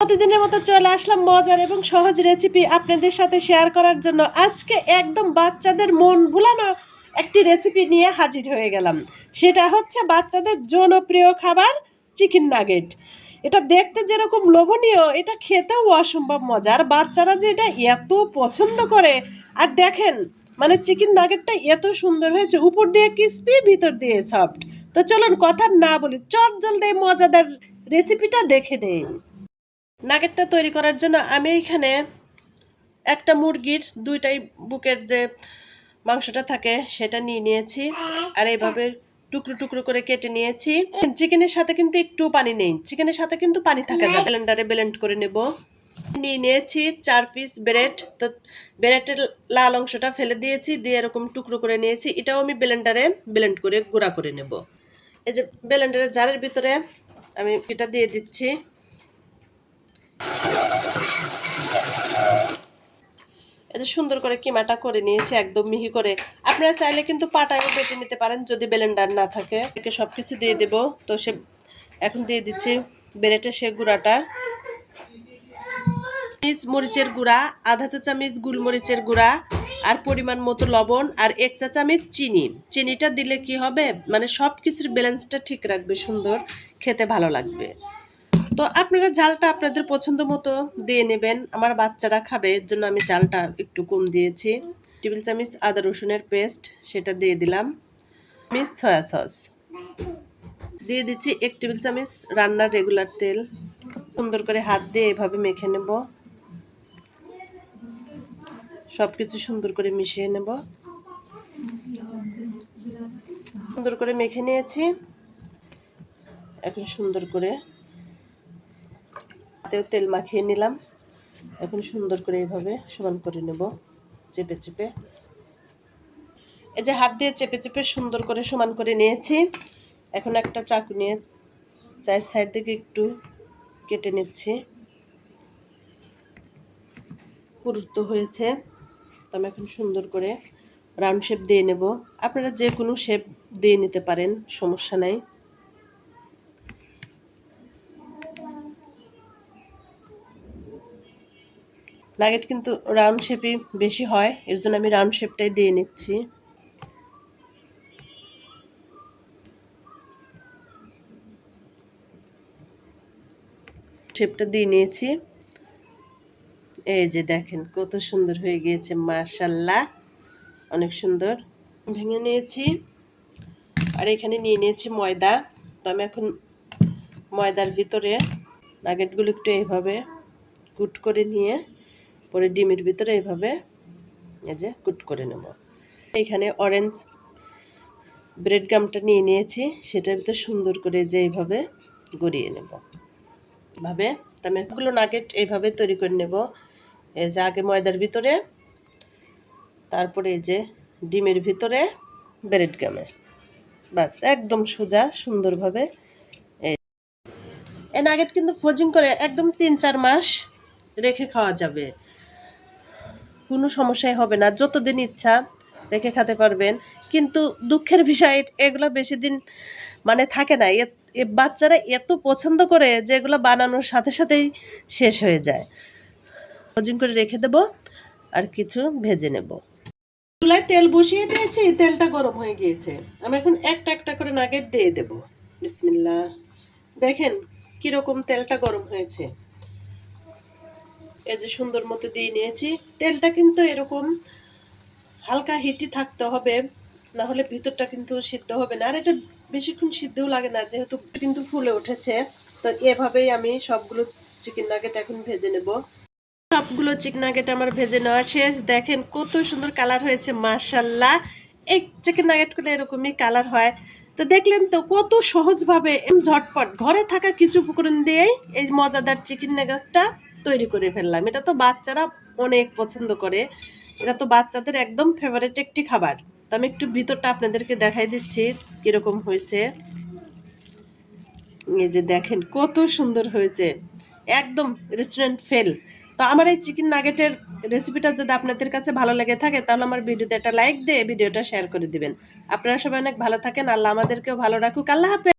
প্রতিদিনের মতো চলে আসলাম মজার এবং সহজ রেসিপি আপনাদের সাথে শেয়ার করার জন্য। আজকে একদম বাচ্চাদের মন ভুলানো একটি রেসিপি নিয়ে হাজির হয়ে গেলাম। সেটা হচ্ছে বাচ্চাদের জনপ্রিয় খাবার চিকেন নাগেট এটা দেখতে যেরকম লোভনীয়, এটা খেতেও অসম্ভব মজা। আর বাচ্চারা যে এটা এত পছন্দ করে, আর দেখেন মানে চিকেন নাগেটটা এত সুন্দর হয়েছে, উপর দিয়ে ক্রিসপি ভিতর দিয়ে সফট তো চলুন কথা না বলি চট জলদি মজাদার রেসিপিটা দেখে নিন নাগেটটা তৈরি করার জন্য আমি এখানে একটা মুরগির দুইটাই বুকের যে মাংসটা থাকে সেটা নিয়ে নিয়েছি। আর এইভাবে টুকরো টুকরো করে কেটে নিয়েছি। চিকেনের সাথে কিন্তু একটু পানি নেই। চিকেনের সাথে কিন্তু পানি থাকে না। ব্লেন্ডারে ব্লেন্ড করে নেব। নিয়ে নিয়েছি চার পিস ব্রেড। তো ব্রেডের লাল অংশটা ফেলে দিয়েছি, দিয়ে এরকম টুকরো করে নিয়েছি। এটাও আমি ব্লেন্ডারে ব্লেন্ড করে গুঁড়া করে নেব। এই যে ব্লেন্ডারের জারের ভিতরে আমি এটা দিয়ে দিচ্ছি। এটা সুন্দর করে কিমাটা করে নিয়েছি, একদম মিহি করে। আপনারা চাইলে কিন্তু পাটায় বেটে নিতে পারেন যদি ব্লেন্ডার না থাকে। একে সব কিছু দিয়ে দেব। তো সে এখন দিয়ে দিচ্ছি বেরেটে সে গুঁড়াটা। চামিচ মরিচের গুঁড়া, আধা চা চামিচ গুলমরিচের গুঁড়া আর পরিমাণ মতো লবণ আর এক চা চামিচ চিনি। চিনিটা দিলে কি হবে? মানে সব কিছুর ব্যালেন্সটা ঠিক রাখবে সুন্দর, খেতে ভালো লাগবে। তো আপনারা ঝালটা আপনাদের পছন্দ মতো দিয়ে নেবেন। আমার বাচ্চারা খাবে, এর জন্য আমি ঝালটা একটু কম দিয়েছি। টেবিল চামিচ, আদা রসুনের পেস্ট, সেটা দিয়ে দিলাম। মিস সয়া সস। দিয়ে দিচ্ছি এক টেবিল চামিচ রান্নার রেগুলার তেল। সুন্দর করে হাত দিয়ে এভাবে মেখে নেব। সব কিছু সুন্দর করে মিশিয়ে নেব। সুন্দর করে মেখে নিয়েছি। এখন সুন্দর করে হাতেও তেল মাখিয়ে নিলাম। এখন সুন্দর করে এইভাবে সমান করে নেব, চেপে চেপে। এই যে হাত দিয়ে চেপে চেপে সুন্দর করে সমান করে নিয়েছি। এখন একটা চাকু নিয়ে চার সাইড থেকে একটু কেটে নিচ্ছি। পুরুত্ব হয়েছে, তো আমি এখন সুন্দর করে রাউন্ড শেপ দিয়ে নেব। আপনারা যে কোনো শেপ দিয়ে নিতে পারেন, সমস্যা নাই। নাগেট কিন্তু রাউন্ড শেপই বেশি হয়, এর জন্য আমি রাউন্ড শেপটাই দিয়ে নিচ্ছি। শেপটা দিয়ে নিয়েছি। এই যে দেখেন, কত সুন্দর হয়ে গিয়েছে মার্শাল্লাহ অনেক সুন্দর। ভেঙে নিয়েছি। আর এখানে নিয়ে নিয়েছি ময়দা। তো আমি এখন ময়দার ভিতরে নাগেটগুলো একটু এইভাবে কুট করে নিয়ে পরে ডিমের ভিতরে এইভাবে এই যে কুট করে নেব। এখানে অরেঞ্জ ব্রেড গামটা নিয়ে নিয়েছি, সেটার ভিতরে সুন্দর করে যে এইভাবে গড়িয়ে নেব। ভাবে আমি এগুলো নাগেট এইভাবে তৈরি করে নেব। এই যে আগে ময়দার ভিতরে, তারপরে এই যে ডিমের ভিতরে ব্রেড গামে বাস একদম সোজা সুন্দরভাবে এই নাগেট কিন্তু ফ্রোজিং করে একদম তিন চার মাস রেখে খাওয়া যাবে। কোনো সমস্যাই হবে না, যতদিন ইচ্ছা রেখে খেতে পারবেন। কিন্তু দুঃখের বিষয়, এগুলো বেশি দিন মানে থাকে না। এ বাচ্চারা এত পছন্দ করে যে এগুলো বানানোর সাথে সাথেই শেষ হয়ে যায়। ফ্রোজিং করে রেখে দেব আর কিছু ভেজে নেব। চুলায় তেল বসিয়ে দিয়েছি, তেলটা গরম হয়ে গিয়েছে। আমি এখন একটা একটা করে নাগেট দিয়ে দেব। বিসমিল্লা দেখেন কীরকম তেলটা গরম হয়েছে। এই যে সুন্দর মতো দিয়ে নিয়েছি। তেলটা কিন্তু এরকম হালকা হিটই থাকতে হবে, না হলে ভিতরটা কিন্তু সিদ্ধ হবে না। আর এটা বেশিক্ষণ সিদ্ধও লাগে না, যেহেতু কিন্তু ফুলে উঠেছে। তো এভাবেই আমি সবগুলো চিকেন নাগেট এখন ভেজে নেব। সবগুলো চিকেন নাগেট আমার ভেজে নেওয়া শেষ। দেখেন কত সুন্দর কালার হয়েছে মার্শাল্লাহ এই চিকেন নাগেটগুলো এরকমই কালার হয়। তো দেখলেন তো কত সহজভাবে, ঝটপট, ঘরে থাকা কিছু উপকরণ দিয়েই এই মজাদার চিকেন নাগেটটা তৈরি করে ফেললাম। এটা তো বাচ্চারা অনেক পছন্দ করে। এটা তো বাচ্চাদের একদম ফেভারিট একটি খাবার। তো আমি একটু ভিতরটা আপনাদেরকে দেখাই দিচ্ছি কীরকম হয়েছে। এই যে দেখেন, কত সুন্দর হয়েছে। একদম রেস্টুরেন্ট ফেল তো আমার এই চিকেন নাগেটের রেসিপিটা যদি আপনাদের কাছে ভালো লেগে থাকে, তাহলে আমার ভিডিওতে একটা লাইক দিয়ে ভিডিওটা শেয়ার করে দিবেন। আপনারা সবাই অনেক ভালো থাকেন। আল্লাহ আমাদেরকেও ভালো রাখুক। আল্লাহ হাফেজ।